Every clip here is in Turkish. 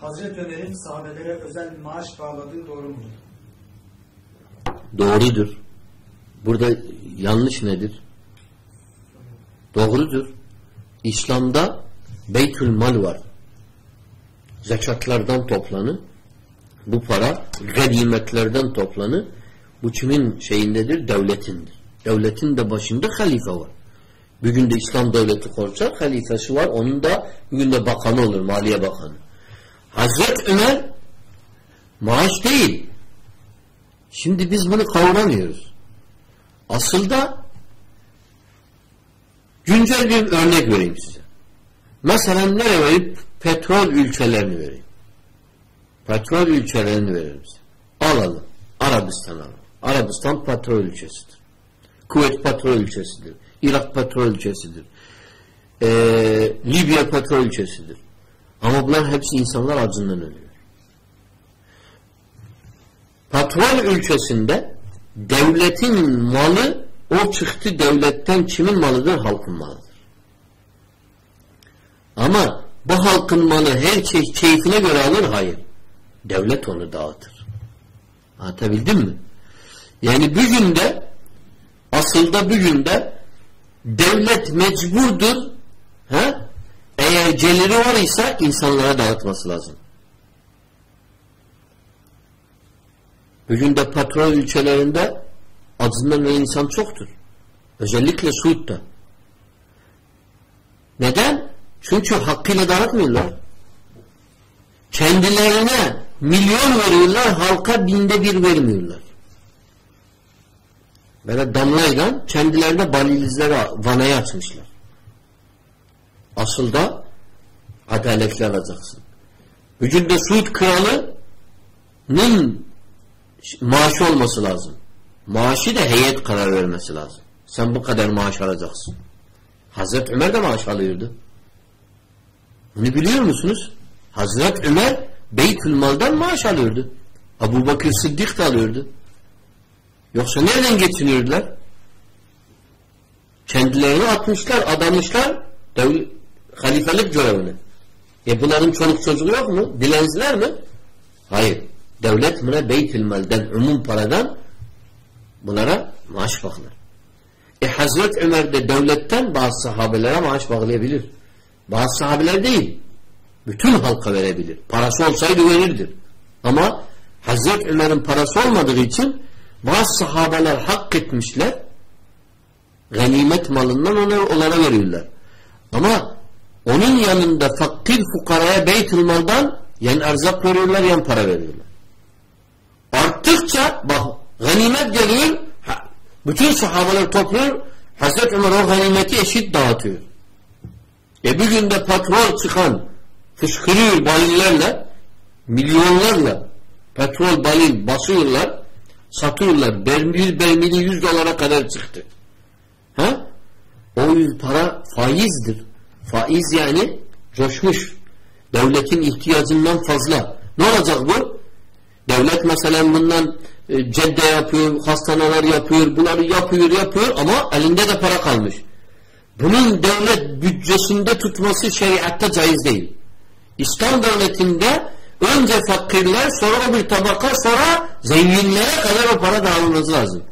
Hazreti Ömer'in sahabelere özel maaş bağladığı doğru mudur? Doğrudur. Burada yanlış nedir? Doğrudur. İslam'da beytül mal var. Zekatlardan toplanı. Bu para ganimetlerden toplanı. Bu kimin şeyindedir? Devletindir. Devletin de başında halife var. Bugün de İslam devleti kursa halifesi var. Onun da bugün de bakanı olur. Maliye bakanı. Hazret Ömer maaş değil. Şimdi biz bunu kavramıyoruz. Aslında güncel bir örnek vereyim size. Mesela nereye verip petrol ülkelerini vereyim. Petrol ülkelerini verelim size. Alalım. Arabistan alalım. Arabistan petrol ülkesidir. Kuvvet petrol ülkesidir. Irak petrol ülkesidir. Ee, Libya petrol ülkesidir. Ama bunlar hepsi insanlar acından ölüyor. Petrol ülkesinde devletin malı o çıktı devletten kimin malıdır? Halkın malıdır. Ama bu halkın malı her şey keyfine göre alır. Hayır. Devlet onu dağıtır. Anlatabildim mi? Yani bugün de asılda bugün de devlet mecburdur he? Eğer geliri var ise insanlara dağıtması lazım. Bugün de petrol ülkelerinde acından ölen insan çoktur. Özellikle Suud'da. Neden? Çünkü hakkıyla dağıtmıyorlar. Kendilerine milyon veriyorlar, halka binde bir vermiyorlar. Böyle damlayla kendilerine balilizleri vanayı açmışlar. Asıl da adaletli alacaksın. De Suud kralının maaşı olması lazım. Maaşı da heyet karar vermesi lazım. Sen bu kadar maaş alacaksın. Hazreti Ömer de maaş alıyordu. Bunu biliyor musunuz? Hazreti Ömer Beytülmal'dan maaş alıyordu. Abu Bakır Sıddık da alıyordu. Yoksa nereden geçiniyordular? Kendilerini atmışlar, adamışlar halifelik görevini. E bunların çoluk çocuğu yok mu? Dilenciler mi? Hayır. Devlet buna beytülmelden, umum paradan bunlara maaş bakılır. E Hazret Ömer de devletten bazı sahabelere maaş bağlayabilir. Bazı sahabeler değil. Bütün halka verebilir. Parası olsaydı verirdir. Ama Hazret Ömer'in parası olmadığı için bazı sahabeler hak etmişler. Ganimet malından onlara, onlara veriyorlar. Ama onun yanında fakir fukaraya beytül maldan yani erzak veriyorlar yan para veriyorlar. Arttıkça bak ganimet geliyor bütün sahabeler topluyor Hazreti Ömer o ganimeti eşit dağıtıyor. E bir günde petrol çıkan fışkırıyor balillerle milyonlarla petrol balil basıyorlar satıyorlar. Bermil bermili 100 dolara kadar çıktı. Ha? O yüz para faizdir. Faiz yani coşmuş. Devletin ihtiyacından fazla. Ne olacak bu? Devlet mesela bundan e, cedde yapıyor, hastaneler yapıyor, bunları yapıyor, yapıyor ama elinde de para kalmış. Bunun devlet bütçesinde tutması şeriatta caiz değil. İslam devletinde önce fakirler, sonra bir tabaka, sonra zenginlere kadar o para dağılması lazım.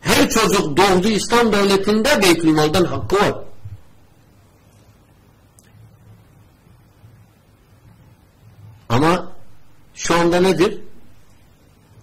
Her çocuk doğdu İslam devletinde Beytülmal'dan hakkı var. Ama şu anda nedir?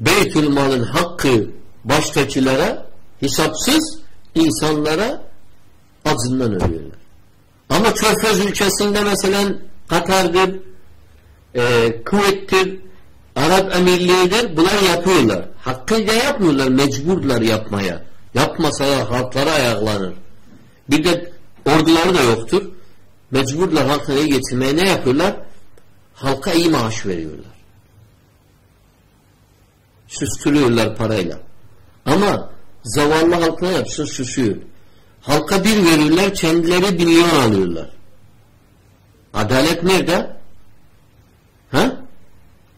Beytül malın hakkı baştakilere hesapsız insanlara acından ölüyorlar. Ama Körfez ülkesinde mesela Katar'dır, e, Kuvvet'tir, Arap Emirliği'dir bunlar yapıyorlar. Hakkıyla yapmıyorlar, mecburlar yapmaya. Yapmasalar halklara ayaklanır. Bir de orduları da yoktur. Mecburlar halkları getirmeye ne yapıyorlar? Halka iyi maaş veriyorlar. Süstürüyorlar parayla. Ama zavallı halkına yapsın susuyor. Halka bir verirler, kendileri milyon alıyorlar. Adalet nerede? Ha?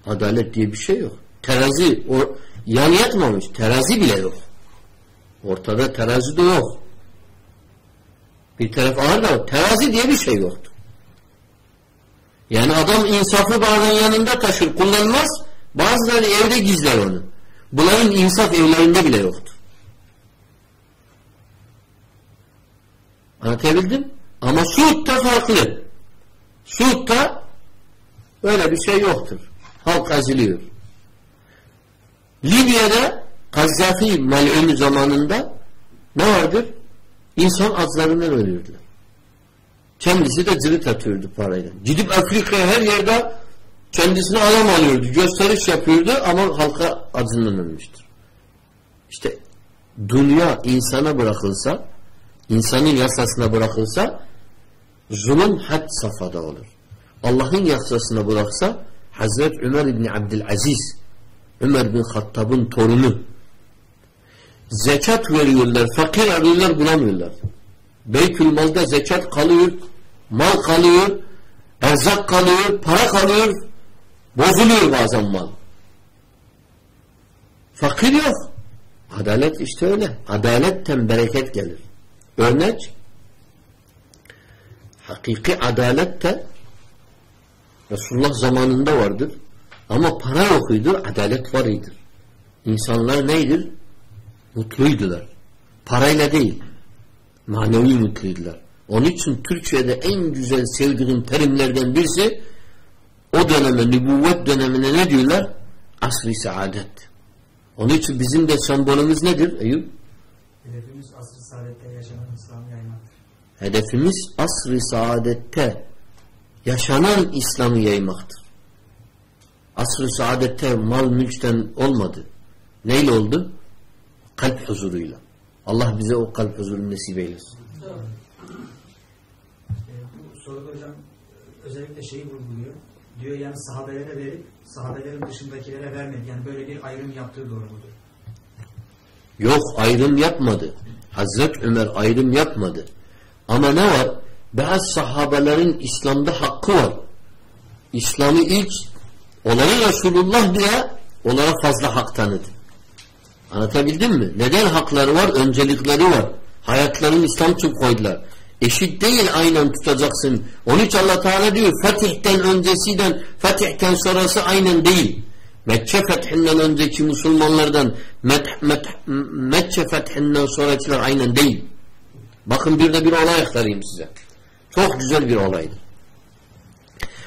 Adalet diye bir şey yok. Terazi o, yan yatmamış. Terazi bile yok. Ortada terazi de yok. Bir taraf ağır da terazi diye bir şey yoktu. Yani adam insafı bazen yanında taşır, kullanmaz. Bazıları evde gizler onu. Bunların insaf evlerinde bile yoktur. Anlatabildim? Ama Suud'da farklı. Suud'da böyle bir şey yoktur. Halk eziliyor. Libya'da Gazzafi mel'un zamanında ne vardır? İnsan azlarından ölürdüler. Kendisi de cırık atıyordu parayla. Gidip Afrika'ya her yerde kendisine adam alıyordu. Gösteriş yapıyordu ama halka acından ölmüştür. İşte dünya insana bırakılsa insanın yasasına bırakılsa zulüm had safhada olur. Allah'ın yasasına bıraksa Hazret Ömer İbni Abdülaziz Ömer bin Hattab'ın torunu zekat veriyorlar. Fakir arıyorlar bulamıyorlar. Beytül malda zekat kalıyor. Mal kalıyor. Erzak kalıyor. Para kalıyor. Bozuluyor bazen mal. Fakir yok. Adalet işte öyle. Adaletten bereket gelir. Örnek hakiki adalet de Resulullah zamanında vardır. Ama para yokuydu, adalet var idir. İnsanlar neydir? Mutluydular. Parayla değil. Manevi mutluydular. Onun için Türkçe'de en güzel sevdiğim terimlerden birisi o döneme, nübüvvet dönemine ne diyorlar? Asr-ı saadet. Onun için bizim de sembolümüz nedir Eyüp? Hedefimiz asr-ı saadette yaşanan İslam'ı yaymaktır. Hedefimiz asr-ı saadette yaşanan İslam'ı yaymaktır. Asr-ı saadette mal mülkten olmadı. Neyle oldu? Kalp huzuruyla. Allah bize o kalp huzurunu nasip eylesin. E, bu soruda hocam e, özellikle şeyi vurguluyor. Diyor yani sahabelere verip sahabelerin dışındakilere vermedi. Yani böyle bir ayrım yaptığı doğru mudur? Yok ayrım yapmadı. Hazret Ömer ayrım yapmadı. Ama ne var? Bazı sahabelerin İslam'da hakkı var. İslam'ı ilk onların Resulullah bile onlara fazla hak tanıdı. Anlatabildim mi? Neden hakları var? Öncelikleri var. Hayatlarını İslam için koydular. Eşit değil aynen tutacaksın. Onun için Allah Teala diyor Fatih'ten öncesinden Fatih'ten sonrası aynen değil. Mekke fethinden önceki Müslümanlardan Mekke fethinden sonrakiler aynen değil. Bakın bir de bir olay aktarayım size. Çok güzel bir olaydır.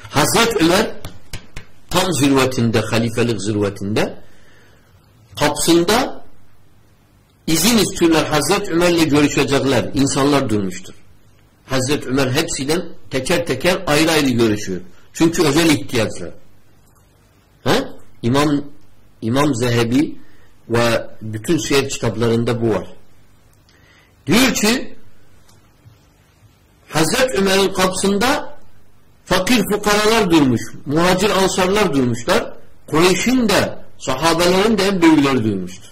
Hazret Ömer tam zirvetinde, halifelik zirvetinde kapsında izin istiyorlar Hazret Ömer'le görüşecekler. İnsanlar durmuştur. Hazret Ömer hepsiyle teker teker ayrı ayrı görüşüyor. Çünkü özel ihtiyaçlar. He? İmam İmam Zehebi ve bütün siyer kitaplarında bu var. Diyor ki Hazret Ömer'in kapısında fakir fukaralar durmuş. Muhacir ansarlar durmuşlar. Kureyş'in de sahabelerin de en büyükleri durmuştur.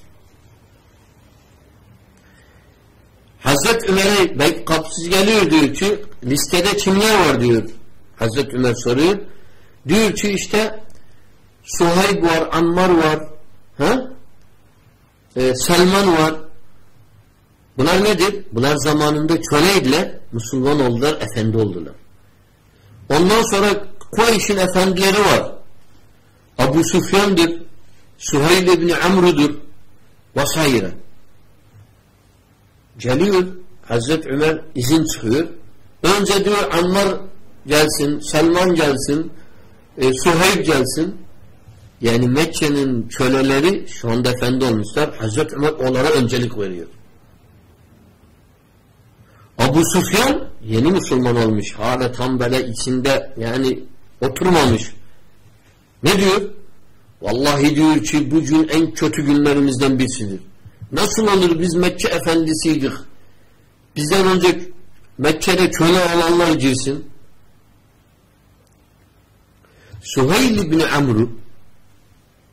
Hazret Ömer'e kapısız geliyor diyor ki listede kimler var diyor. Hazret Ömer soruyor. Diyor ki işte Suhayb var, Ammar var, ha? Ee, Selman var. Bunlar nedir? Bunlar zamanında köleydiler, Müslüman oldular, efendi oldular. Ondan sonra Kureyş'in efendileri var. Abu Sufyan'dır, Suheyl ibn Amr'udur vesaire. Geliyor Hazreti Ömer izin çıkıyor. Önce diyor Ammar gelsin, Selman gelsin, e, Suheyb gelsin. Yani Mekke'nin köleleri şu anda efendi olmuşlar. Hazreti Ömer onlara öncelik veriyor. Abu Sufyan yeni Müslüman olmuş. Hala tam böyle içinde yani oturmamış. Ne diyor? Vallahi diyor ki bugün en kötü günlerimizden birisidir. Nasıl olur biz Mekke efendisiydik. Bizden önce Mekke'de köle olanlar girsin. Suheyl ibn Amr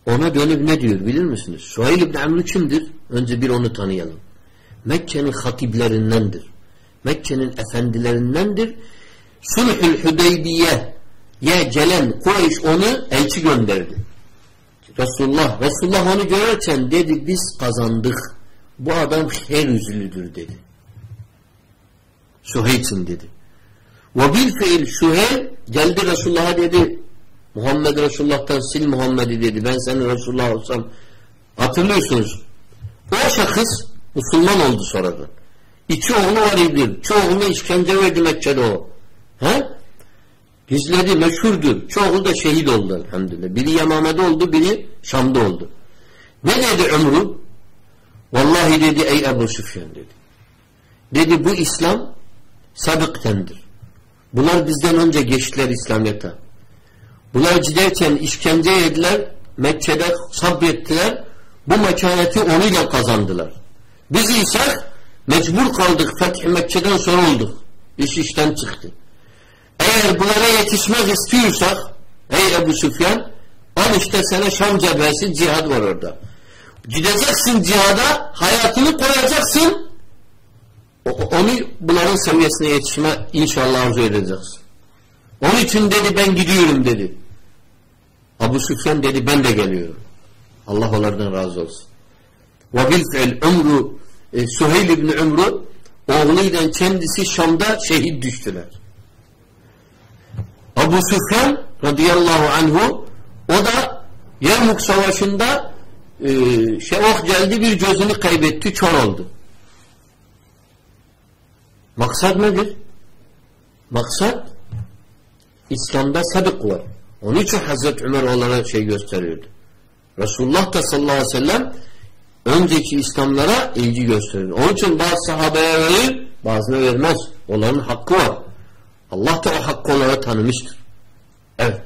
ona dönüp ne diyor bilir misiniz? Suheyl ibn Amr kimdir? Önce bir onu tanıyalım. Mekke'nin hatiblerindendir. Mekke'nin efendilerindendir. Sulhül Hüdeybiye ye gelen Kureyş onu elçi gönderdi. Resulullah Resulullah onu görürken dedi biz kazandık. Bu adam her üzülüdür dedi. Süheyt'in dedi. Ve bil fiil Süheyl geldi Resulullah'a dedi Muhammed Resulullah'tan sil Muhammed'i dedi. Ben senin Resulullah olsam hatırlıyorsunuz. O şahıs Müslüman oldu sonradan. İki oğlu var idi. Çoğunu işkence verdi Mekke'de o. He? Gizledi, meşhurdur. Çoğu da şehit oldu elhamdülillah. Biri Yamame'de oldu, biri Şam'da oldu. Ne dedi Ömrü? Vallahi dedi ey Ebu Süfyan dedi. Dedi bu İslam sabıktendir. Bunlar bizden önce geçtiler İslamiyet'e. Bunlar giderken işkence yediler, Mekke'de sabrettiler. Bu mekaneti onuyla kazandılar. Biz ise mecbur kaldık. Fethi Mekke'den sonra olduk. İş işten çıktı. Eğer bunlara yetişmek istiyorsak ey Ebu Süfyan al işte sana Şam cephesi cihad var orada. Gideceksin cihada hayatını koyacaksın onu bunların seviyesine yetişme inşallah arzu edeceksin. Onun için dedi ben gidiyorum dedi. Abu Süfyan dedi ben de geliyorum. Allah onlardan razı olsun. Ve bil fiil Umru Süheyl ibn Umru oğluyla kendisi Şam'da şehit düştüler. Abu Süfyan radıyallahu anhu o da Yermuk Savaşı'nda e, şey ok geldi bir gözünü kaybetti kör oldu. Maksat nedir? Maksat İslam'da sadık var. Onun için Hazreti Ömer onlara şey gösteriyordu. Resulullah da sallallahu aleyhi ve sellem önceki İslamlara ilgi gösteriyor. Onun için bazı sahabeye verir, bazına vermez. Onların hakkı var. Allah da o hakkı onlara tanımıştır. Evet.